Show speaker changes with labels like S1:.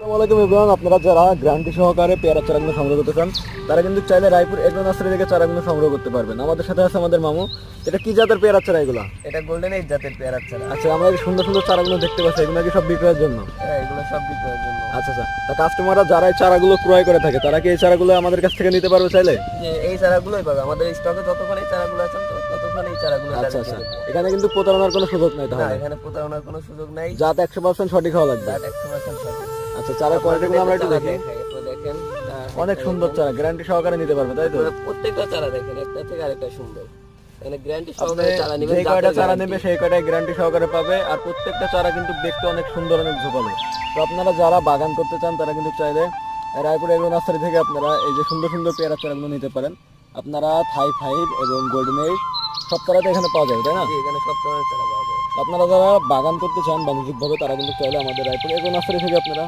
S1: আসসালামাইকুম ইব্রাহিম আপনারা যারা গ্রান্টি সহকারে পেয়ারা চারাগুলো সংগ্রহ করতে চান তারা কিন্তু চাইলে রায়পুর এগ্রো নার্সারি থেকে চারাগুলো সংগ্রহ করতে পারবেন। আমাদের সাথে আছে আমাদের মামু। এটা কি জাতের পেয়ারা চারা এগুলো?
S2: এটা গোল্ডেন এইট জাতের পেয়ারা চারা।
S1: আচ্ছা আমরা এই সুন্দর সুন্দর চারাগুলো দেখতে পাচ্ছি এগুলো কি সব বিক্রয়ের জন্য?
S2: হ্যাঁ এগুলো সব বিক্রয়ের জন্য।
S1: আচ্ছা আচ্ছা। তা কাস্টমাররা যারা এই চারাগুলো ক্রয় করে থাকে তারা কি এই চারাগুলো আমাদের কাছ থেকে নিতে পারবে চাইলে?
S2: এই চারাগুলোই পাবে। আমাদের স্টকে যতক্ষণ এই চারাগুলো আছে ততক্ষণ এই চারাগুলো
S1: আচ্ছা আচ্ছা। এখানে কিন্তু প্রতারণার কোনো সুযোগ নেই তাহলে?
S2: এখানে প্রতারণার কোনো সুযোগ নাই।
S1: জাত একশো পার্সেন্ট সঠিক হওয়া লাগবে।
S2: জাত একশো পার্সেন্ট সঠিক।
S1: আচ্ছা কোয়ালিটিগুলো আমরা একটু দেখি।
S2: দেখেন
S1: অনেক সুন্দর চারা গ্যারান্টি সহকারে নিতে পারবে তাই তো?
S2: প্রত্যেকটা চারা দেখেন একটা থেকে আরেকটা সুন্দর। এখানে গ্যারান্টি
S1: আপনি
S2: সহকারে চারা নেবেন
S1: যে কয়টা
S2: জাতের
S1: চারা
S2: guarantee।
S1: নেবে সেই কয়টাই গ্যারান্টি সহকারে পাবে আর প্রত্যেকটা চারা কিন্তু দেখতে অনেক সুন্দর অনেক ঝোপালো। তো আপনারা যারা বাগান করতে চান তারা কিন্তু চাইলে রায়পুর এগ্রো নার্সারি থেকে আপনারা এই যে সুন্দর সুন্দর পেয়ারা চারাগুলো নিতে পারেন। আপনারা থাই ফাইভ এবং গোল্ডেন এইট সব চারাতে এখানে পাওয়া যাবে তাই না?
S2: এখানে সব চারা পাওয়া
S1: আপনারা যারা বাগান করতে চান বাণিজ্যিকভাবে তারা কিন্তু চাইলে আমাদের রায়পুর এগ্রো নার্সারি থেকে আপনারা